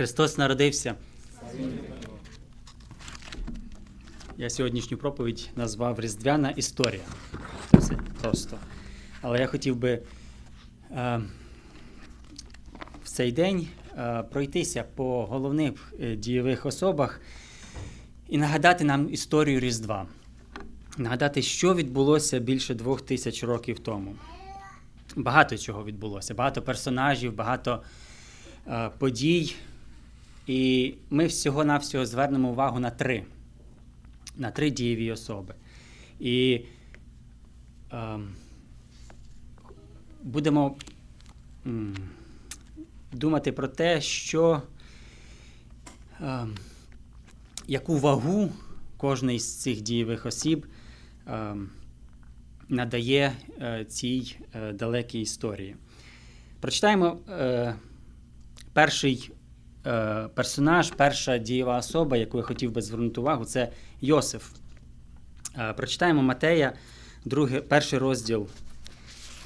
Христос народився. Я сьогоднішню проповідь назвав Різдвяна історія. Це просто. Але я хотів би е, в цей день е, пройтися по головних е, дієвих особах і нагадати нам історію Різдва. Нагадати, що відбулося більше двох тисяч років тому. Багато чого відбулося, багато персонажів, багато е, подій. І ми всього-навсього звернемо увагу на три. На три дієві особи. І е, будемо м, думати про те, що е, яку вагу кожний з цих дієвих осіб е, надає е, цій е, далекій історії. Прочитаємо е, перший персонаж, перша дієва особа, яку я хотів би звернути увагу, це Йосиф. Е, прочитаємо Матея, другий, перший розділ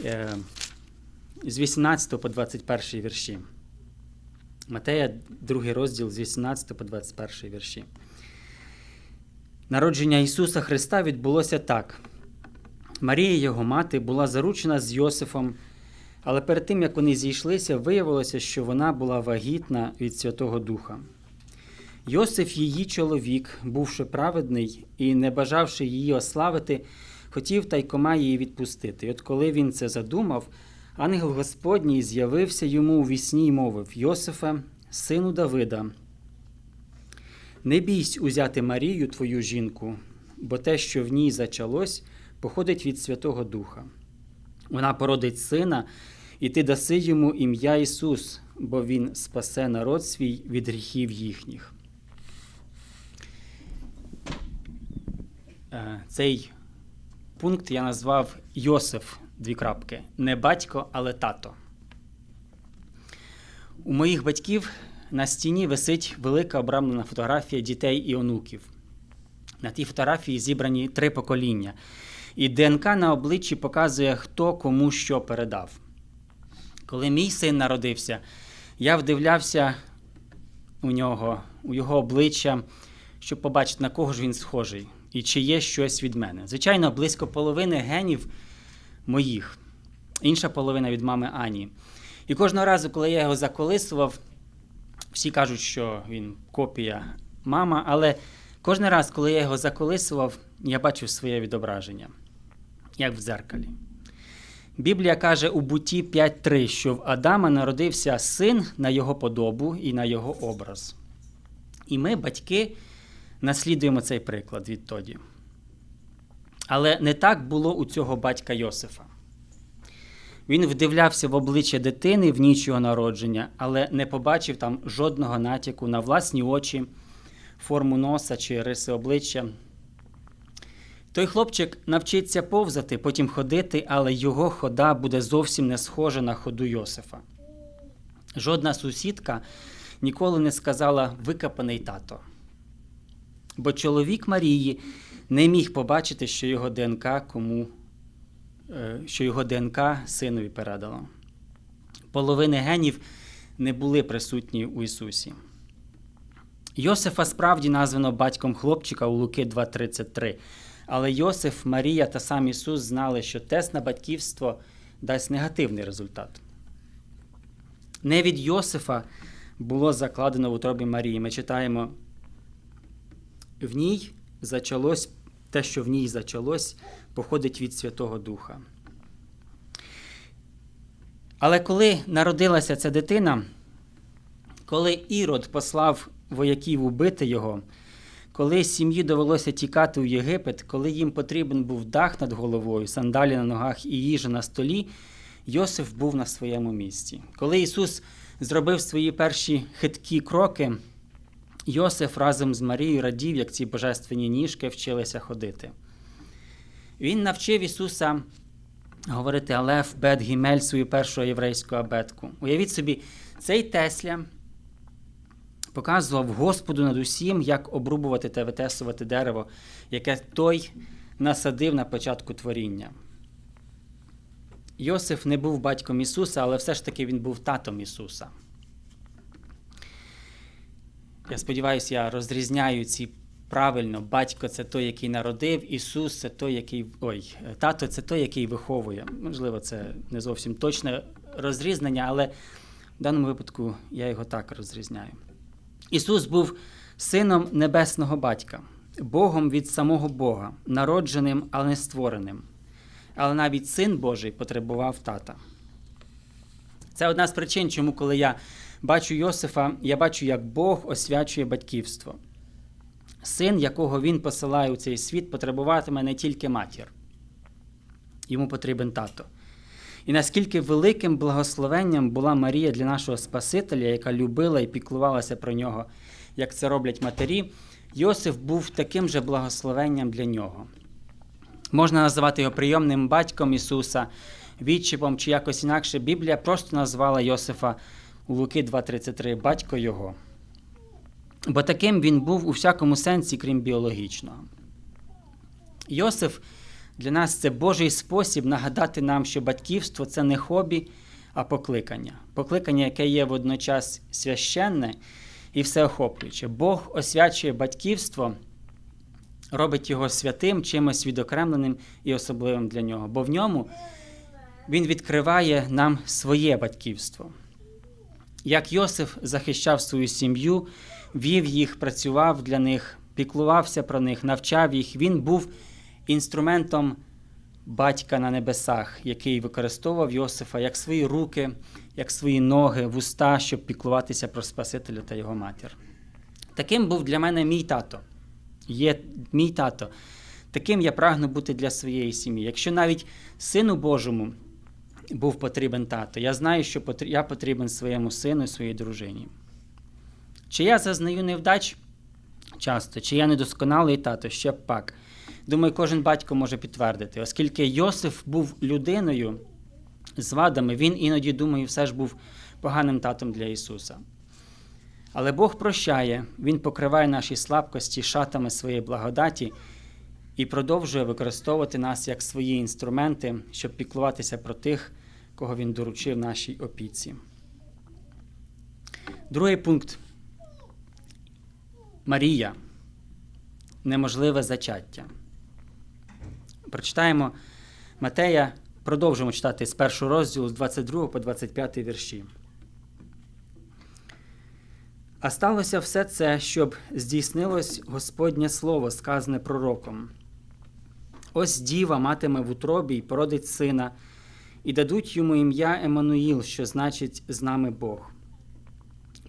е, з 18 по 21 вірші. Матея, другий розділ з 18 по 21 вірші. Народження Ісуса Христа відбулося так. Марія, його мати, була заручена з Йосифом, але перед тим, як вони зійшлися, виявилося, що вона була вагітна від Святого Духа. Йосиф, її чоловік, бувши праведний і не бажавши її ославити, хотів тайкома її відпустити. І от коли він це задумав, ангел Господній з'явився йому у вісні й мовив: Йосифе, сину Давида, не бійсь узяти Марію, твою жінку, бо те, що в ній зачалось, походить від Святого Духа. Вона породить сина, і ти даси йому ім'я Ісус, бо Він спасе народ свій від гріхів їхніх. Е, Цей пункт я назвав Йосиф дві крапки. Не батько, але тато. У моїх батьків на стіні висить велика обрамлена фотографія дітей і онуків. На тій фотографії зібрані три покоління. І ДНК на обличчі показує, хто кому що передав. Коли мій син народився, я вдивлявся у нього, у його обличчя, щоб побачити, на кого ж він схожий і чи є щось від мене. Звичайно, близько половини генів моїх, інша половина від мами Ані. І кожного разу, коли я його заколисував, всі кажуть, що він копія мама, але кожен раз, коли я його заколисував, я бачив своє відображення, як в дзеркалі. Біблія каже у Буті 5.3, що в Адама народився син на його подобу і на його образ. І ми, батьки, наслідуємо цей приклад відтоді. Але не так було у цього батька Йосифа. Він вдивлявся в обличчя дитини в ніч його народження, але не побачив там жодного натяку на власні очі, форму носа чи риси обличчя. Той хлопчик навчиться повзати, потім ходити, але його хода буде зовсім не схожа на ходу Йосифа. Жодна сусідка ніколи не сказала викопаний тато. Бо чоловік Марії не міг побачити, що його ДНК кому, е, що його ДНК синові передало. Половини генів не були присутні у Ісусі. Йосифа справді названо батьком хлопчика у Луки 2.33. Але Йосиф, Марія та сам Ісус знали, що тест на батьківство дасть негативний результат. Не від Йосифа було закладено в утробі Марії. Ми читаємо, в ній зачалось те, що в ній зачалось, походить від Святого Духа. Але коли народилася ця дитина, коли Ірод послав вояків убити його, коли сім'ї довелося тікати у Єгипет, коли їм потрібен був дах над головою, сандалі на ногах і їжа на столі, Йосиф був на своєму місці. Коли Ісус зробив свої перші хиткі кроки, Йосиф разом з Марією радів, як ці божественні ніжки вчилися ходити. Він навчив Ісуса говорити Алеф, Бет, Гімель, свою першу єврейську абетку. Уявіть собі, цей Тесля показував Господу над усім, як обрубувати та витесувати дерево, яке той насадив на початку творіння. Йосиф не був батьком Ісуса, але все ж таки він був татом Ісуса. я сподіваюся, я розрізняю ці правильно. Батько це той, який народив, Ісус це той, який. Ой, тато це той, який виховує. Можливо, це не зовсім точне розрізнення, але в даному випадку я його так розрізняю. Ісус був сином небесного батька, Богом від самого Бога, народженим, але не створеним. Але навіть син Божий потребував тата. Це одна з причин, чому, коли я бачу Йосифа, я бачу, як Бог освячує батьківство. Син, якого він посилає у цей світ, потребуватиме не тільки матір, йому потрібен тато. І наскільки великим благословенням була Марія для нашого Спасителя, яка любила і піклувалася про нього, як це роблять матері, Йосиф був таким же благословенням для нього. Можна називати його прийомним батьком Ісуса, відчіпом чи якось інакше. Біблія просто назвала Йосифа у Луки 2.33 батько його. Бо таким він був у всякому сенсі, крім біологічного. Йосиф для нас це Божий спосіб нагадати нам, що батьківство це не хобі, а покликання. Покликання, яке є водночас священне і всеохоплююче. Бог освячує батьківство, робить його святим, чимось відокремленим і особливим для нього. Бо в ньому він відкриває нам своє батьківство. Як Йосиф захищав свою сім'ю, вів їх, працював для них, піклувався про них, навчав їх, він був інструментом батька на небесах, який використовував Йосифа як свої руки, як свої ноги, вуста, щоб піклуватися про Спасителя та його матір. Таким був для мене мій тато. Є мій тато. Таким я прагну бути для своєї сім'ї. Якщо навіть Сину Божому був потрібен тато, я знаю, що я потрібен своєму сину і своїй дружині. Чи я зазнаю невдач? Часто, чи я недосконалий тато, ще пак. Думаю, кожен батько може підтвердити, оскільки Йосиф був людиною з вадами, він іноді, думаю, все ж був поганим татом для Ісуса. Але Бог прощає, Він покриває наші слабкості шатами своєї благодаті і продовжує використовувати нас як свої інструменти, щоб піклуватися про тих, кого Він доручив нашій опіці. Другий пункт. Марія. Неможливе зачаття. Прочитаємо Матея, продовжимо читати з першого розділу з 22 по 25 вірші. А сталося все це, щоб здійснилось Господнє слово, сказане пророком. Ось діва матиме в утробі й породить сина, і дадуть йому ім'я Еммануїл, що значить з нами Бог.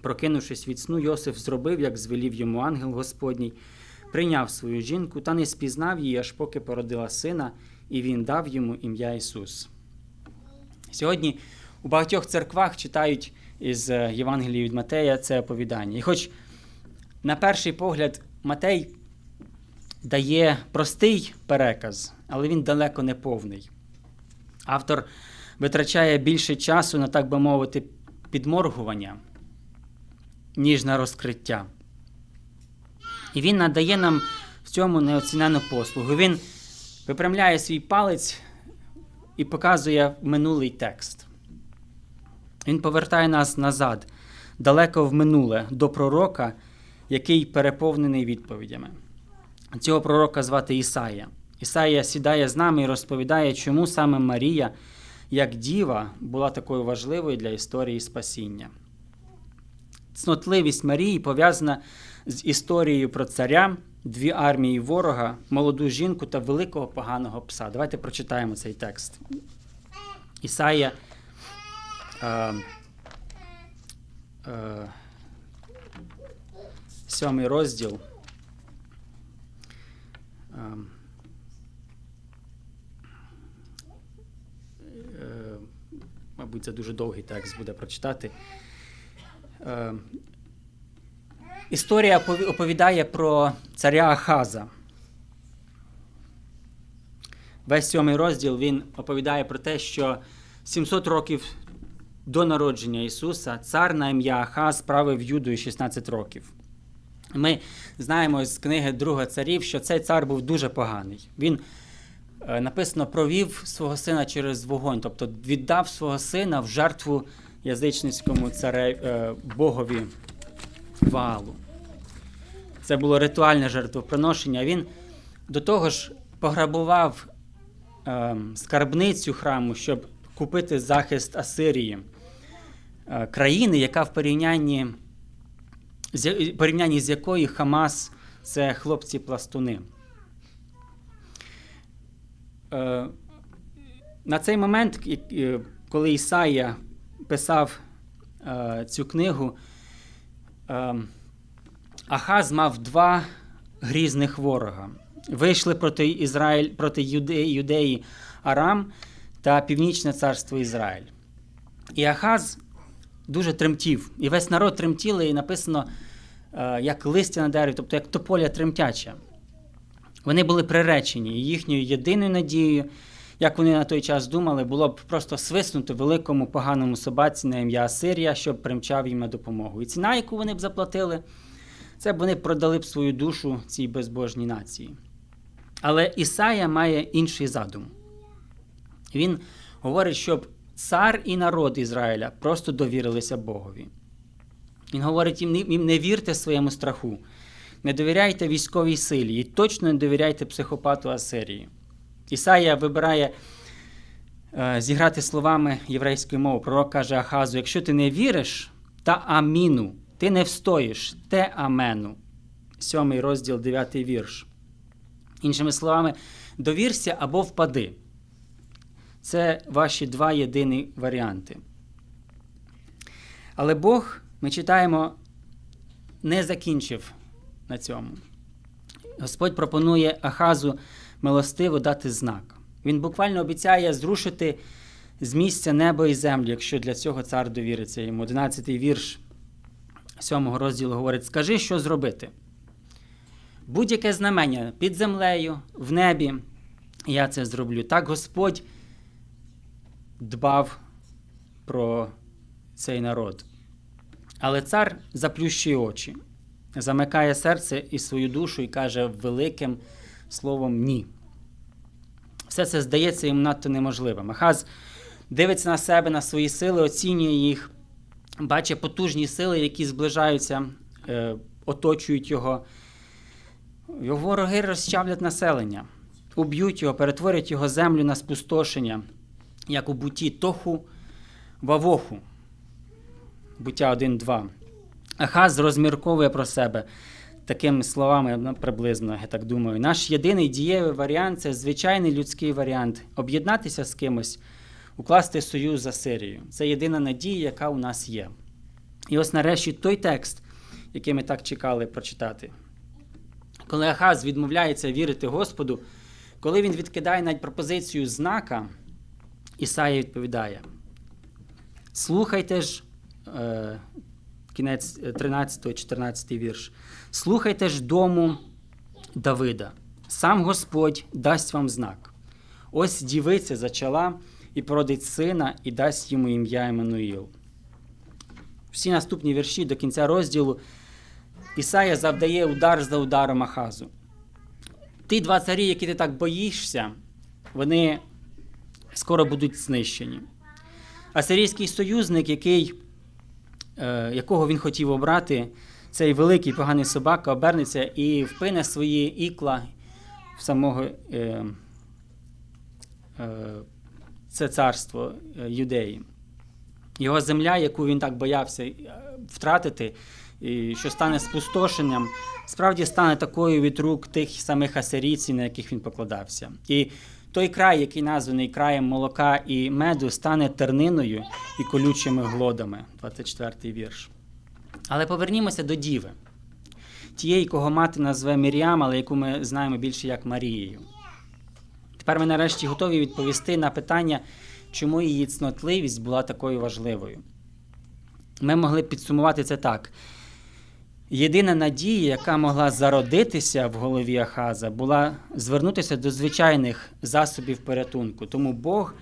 Прокинувшись від сну, Йосиф зробив, як звелів йому ангел Господній, прийняв свою жінку та не спізнав її, аж поки породила сина, і він дав йому ім'я Ісус. Сьогодні у багатьох церквах читають із е, Євангелії від Матея це оповідання. І хоч на перший погляд Матей дає простий переказ, але він далеко не повний. Автор витрачає більше часу на, так би мовити, підморгування, ніж на розкриття. І він надає нам в цьому неоцінену послугу. Він випрямляє свій палець і показує минулий текст. Він повертає нас назад, далеко в минуле, до пророка, який переповнений відповідями. Цього пророка звати Ісая. Ісая сідає з нами і розповідає, чому саме Марія, як діва, була такою важливою для історії спасіння. Цнотливість Марії пов'язана з історією про царя, дві армії ворога, молоду жінку та великого поганого пса. Давайте прочитаємо цей текст. Ісая. Е, е, сьомий розділ. Е, е, мабуть, це дуже довгий текст буде прочитати. Історія опові- оповідає про царя Ахаза. Весь сьомий розділ він оповідає про те, що 700 років до народження Ісуса цар на ім'я Ахаз правив Юдою 16 років. Ми знаємо з книги Друга царів, що цей цар був дуже поганий. Він е, написано провів свого сина через вогонь, тобто віддав свого сина в жертву язичницькому царе, е, богові Ваалу. Це було ритуальне жертвоприношення. Він до того ж пограбував е, скарбницю храму, щоб купити захист Асирії, е, країни, яка в порівнянні з, порівнянні з якою Хамас це хлопці-пластуни. Е, на цей момент, коли Ісая писав е, цю книгу, Ахаз мав два грізних ворога. Вийшли проти Ізраїль, проти Юдеї, Юдеї Арам та Північне царство Ізраїль. І Ахаз дуже тремтів. І весь народ тремтіли, і написано е, як листя на дереві, тобто як тополя тремтяча. Вони були приречені, і їхньою єдиною надією, як вони на той час думали, було б просто свиснути великому поганому собаці на ім'я Асирія, щоб примчав їм на допомогу. І ціна, яку вони б заплатили, це б вони продали б свою душу цій безбожній нації. Але Ісая має інший задум. Він говорить, щоб цар і народ Ізраїля просто довірилися Богові. Він говорить їм, не вірте своєму страху, не довіряйте військовій силі і точно не довіряйте психопату Асирії. Ісая вибирає е, зіграти словами єврейської мови. Пророк каже Ахазу: якщо ти не віриш, та аміну, ти не встоїш, те амену. Сьомий розділ, дев'ятий вірш. Іншими словами, довірся або впади. Це ваші два єдині варіанти. Але Бог, ми читаємо, не закінчив на цьому. Господь пропонує Ахазу милостиво дати знак. Він буквально обіцяє зрушити з місця небо і землю, якщо для цього цар довіриться йому. 11 вірш 7 розділу говорить: Скажи, що зробити. Будь-яке знамення під землею, в небі, я це зроблю. Так Господь дбав про цей народ. Але цар заплющує очі, замикає серце і свою душу і каже великим словом ні. Все це здається йому надто неможливим. Ахаз дивиться на себе, на свої сили, оцінює їх, бачить потужні сили, які зближаються, е, оточують його. Його вороги розчавлять населення, уб'ють його, перетворять його землю на спустошення, як у буті Тоху Вавоху. Буття 1.2. Ахаз розмірковує про себе такими словами ну, приблизно, я так думаю. Наш єдиний дієвий варіант це звичайний людський варіант об'єднатися з кимось, укласти союз за Сирією. Це єдина надія, яка у нас є. І ось нарешті той текст, який ми так чекали прочитати. Коли Ахаз відмовляється вірити Господу, коли він відкидає навіть пропозицію знака, Ісая відповідає: Слухайте ж, е, кінець 13-14 вірш. Слухайте ж дому Давида, сам Господь дасть вам знак. Ось дівиця зачала і породить сина, і дасть йому ім'я Еммануїл. Всі наступні вірші до кінця розділу Ісая завдає удар за ударом Ахазу. Ті два царі, які ти так боїшся, вони скоро будуть знищені. Асирійський союзник, який, е, якого він хотів обрати, цей великий поганий собака обернеться і впине свої ікла в самого е, е, це царство е, юдеї. Його земля, яку він так боявся е, втратити, і що стане спустошенням, справді стане такою від рук тих самих асирійців, на яких він покладався. І той край, який названий краєм молока і меду, стане терниною і колючими глодами. 24-й вірш. Але повернімося до Діви, тієї, кого мати назве Мір'ям, але яку ми знаємо більше як Марією. Тепер ми нарешті готові відповісти на питання, чому її цнотливість була такою важливою. Ми могли підсумувати це так. Єдина надія, яка могла зародитися в голові Ахаза, була звернутися до звичайних засобів порятунку. Тому Бог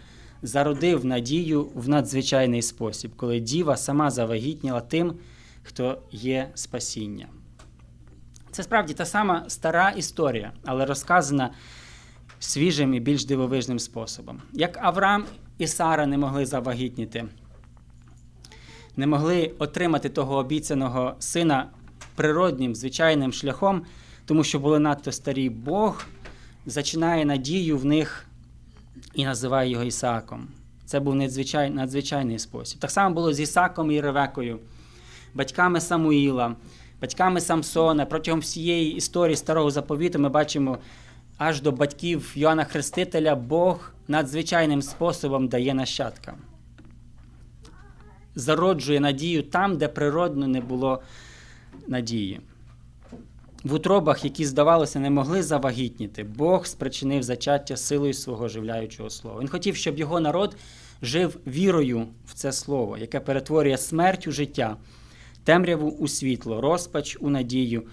зародив надію в надзвичайний спосіб, коли діва сама завагітніла тим, хто є спасіння. Це справді та сама стара історія, але розказана свіжим і більш дивовижним способом. Як Авраам і Сара не могли завагітніти, не могли отримати того обіцяного сина природнім, звичайним шляхом, тому що були надто старі, Бог зачинає надію в них і називає його Ісааком. Це був надзвичай, надзвичайний спосіб. Так само було з Ісаком і Ревекою, батьками Самуїла, батьками Самсона. Протягом всієї історії старого заповіту ми бачимо аж до батьків Йоанна Хрестителя Бог надзвичайним способом дає нащадкам. Зароджує надію там, де природно не було надії. В утробах, які, здавалося, не могли завагітніти, Бог спричинив зачаття силою свого живляючого слова. Він хотів, щоб його народ жив вірою в це слово, яке перетворює смерть у життя, темряву у світло, розпач у надію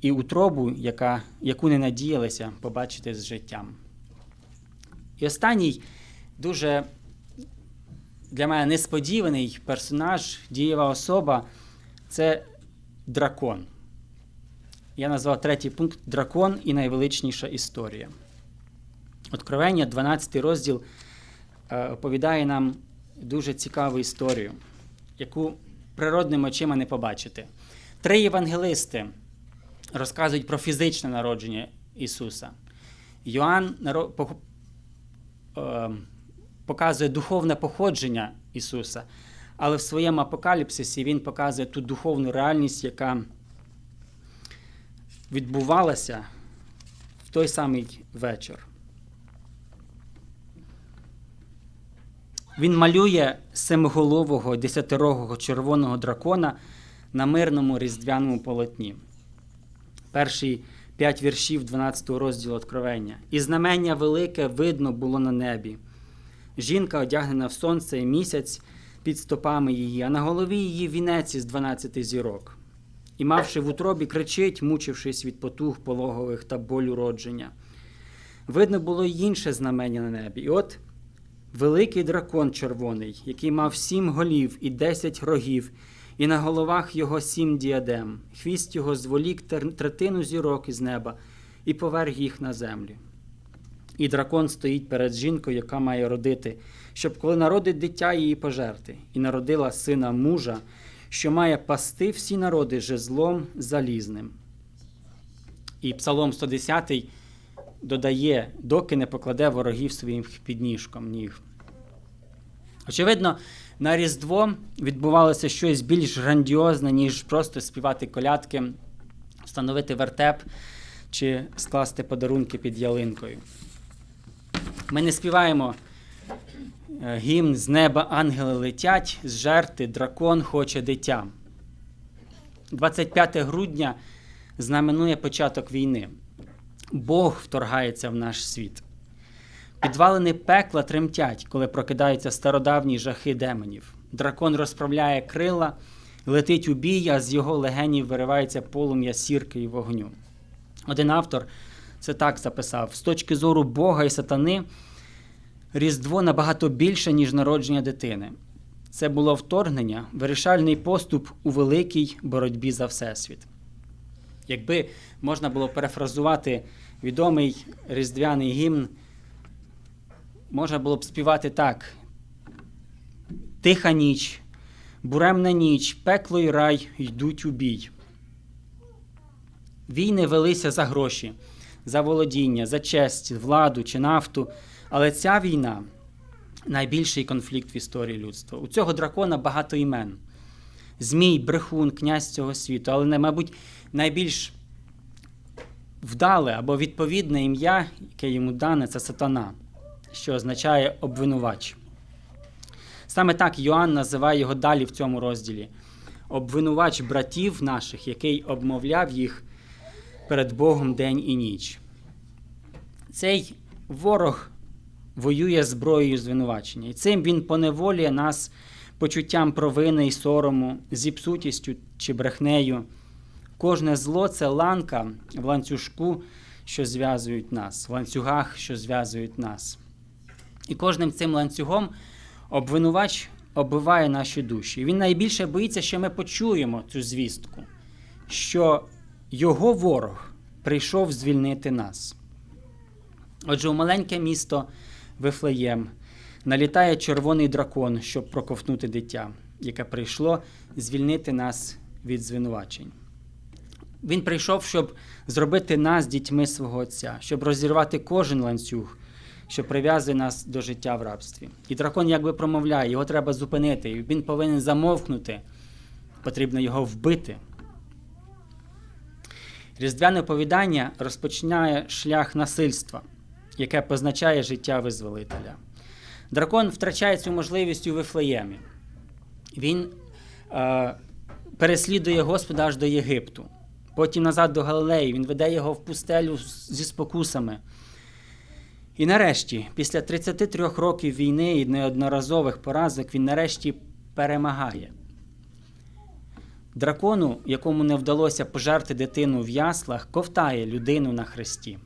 і утробу, яка, яку не надіялися побачити з життям. І останній дуже для мене несподіваний персонаж, дієва особа це дракон. Я назвав третій пункт Дракон і найвеличніша історія. Откровення, 12 розділ, е, оповідає нам дуже цікаву історію, яку природними очима не побачити. Три євангелисти розказують про фізичне народження Ісуса. Йоанн е, показує духовне походження Ісуса, але в своєму апокаліпсисі Він показує ту духовну реальність, яка відбувалася в той самий вечір. Він малює семиголового десятирогого червоного дракона на мирному різдвяному полотні. Перші п'ять віршів 12 розділу Откровення. І знамення велике видно було на небі. Жінка одягнена в сонце і місяць під стопами її, а на голові її вінець із 12 зірок. І, мавши в утробі, кричить, мучившись від потуг пологових та болю родження. Видно було й інше знамення на небі. І от великий дракон червоний, який мав сім голів і десять рогів, і на головах його сім діадем. Хвіст його зволік третину зірок із неба і поверг їх на землю. І дракон стоїть перед жінкою, яка має родити, щоб коли народить дитя її пожерти, і народила сина мужа, що має пасти всі народи жезлом залізним. І Псалом 110 додає, доки не покладе ворогів своїм підніжком ніг. Очевидно, на Різдво відбувалося щось більш грандіозне, ніж просто співати колядки, встановити вертеп чи скласти подарунки під ялинкою. Ми не співаємо е, гімн з неба ангели летять, з жерти дракон хоче дитя. 25 грудня знаменує початок війни. Бог вторгається в наш світ. Підвалини пекла тремтять, коли прокидаються стародавні жахи демонів. Дракон розправляє крила, летить у бій, а з його легенів виривається полум'я сірки і вогню. Один автор це так записав: з точки зору Бога і сатани, Різдво набагато більше, ніж народження дитини. Це було вторгнення, вирішальний поступ у великій боротьбі за Всесвіт. Якби можна було перефразувати відомий різдвяний гімн, можна було б співати так: Тиха ніч, буремна ніч, пекло й рай йдуть у бій. Війни велися за гроші, за володіння, за честь, владу чи нафту. Але ця війна найбільший конфлікт в історії людства. У цього дракона багато імен. Змій, брехун, князь цього світу, але, мабуть, найбільш вдале або відповідне ім'я, яке йому дане, це сатана, що означає обвинувач. Саме так Йоанн називає його далі в цьому розділі. Обвинувач братів наших, який обмовляв їх перед Богом день і ніч. Цей ворог воює зброєю звинувачення. І цим він поневолює нас почуттям провини і сорому, зіпсутістю чи брехнею. Кожне зло це ланка в ланцюжку, що зв'язують нас, в ланцюгах, що зв'язують нас. І кожним цим ланцюгом обвинувач оббиває наші душі. І він найбільше боїться, що ми почуємо цю звістку, що його ворог прийшов звільнити нас. Отже, у маленьке місто Вифлеєм налітає червоний дракон, щоб проковтнути дитя, яке прийшло звільнити нас від звинувачень. Він прийшов, щоб зробити нас дітьми свого Отця, щоб розірвати кожен ланцюг, що прив'язує нас до життя в рабстві. І дракон якби промовляє, його треба зупинити, і він повинен замовкнути. Потрібно його вбити. Різдвяне оповідання розпочинає шлях насильства, яке позначає життя визволителя. Дракон втрачає цю можливість у Вифлеємі. Він е, переслідує Господа аж до Єгипту. Потім назад до Галилеї, він веде його в пустелю зі спокусами. І нарешті, після 33 років війни і неодноразових поразок, він нарешті перемагає. Дракону, якому не вдалося пожерти дитину в яслах, ковтає людину на хресті.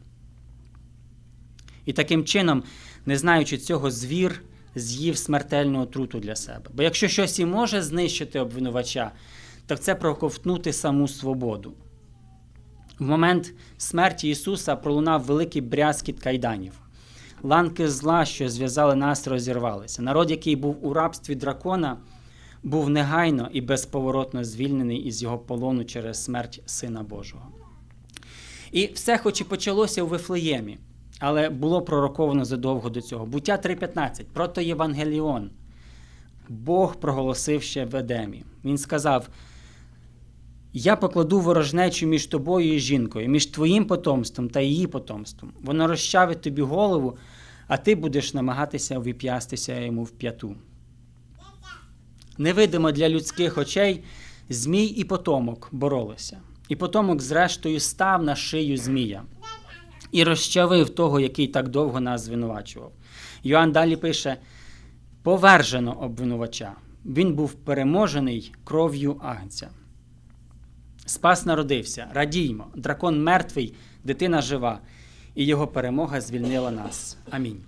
І таким чином, не знаючи цього, звір з'їв смертельну отруту для себе. Бо якщо щось і може знищити обвинувача, то це проковтнути саму свободу. В момент смерті Ісуса пролунав великий брязкіт кайданів. Ланки зла, що зв'язали нас, розірвалися. Народ, який був у рабстві дракона, був негайно і безповоротно звільнений із його полону через смерть Сина Божого. І все, хоч і почалося у Вифлеємі, але було пророковано задовго до цього. Буття 3.15, прото Євангеліон. Бог проголосив ще в Едемі. Він сказав: Я покладу ворожнечу між тобою і жінкою, між твоїм потомством та її потомством. Воно розчавить тобі голову, а ти будеш намагатися увіп'ястися йому в п'яту. Невидимо для людських очей Змій і потомок боролися. І потомок, зрештою, став на шию Змія і розчавив того, який так довго нас звинувачував. Йоанн далі пише: повержено обвинувача. Він був переможений кров'ю агнця. Спас народився, радіймо, дракон мертвий, дитина жива, і його перемога звільнила нас. Амінь.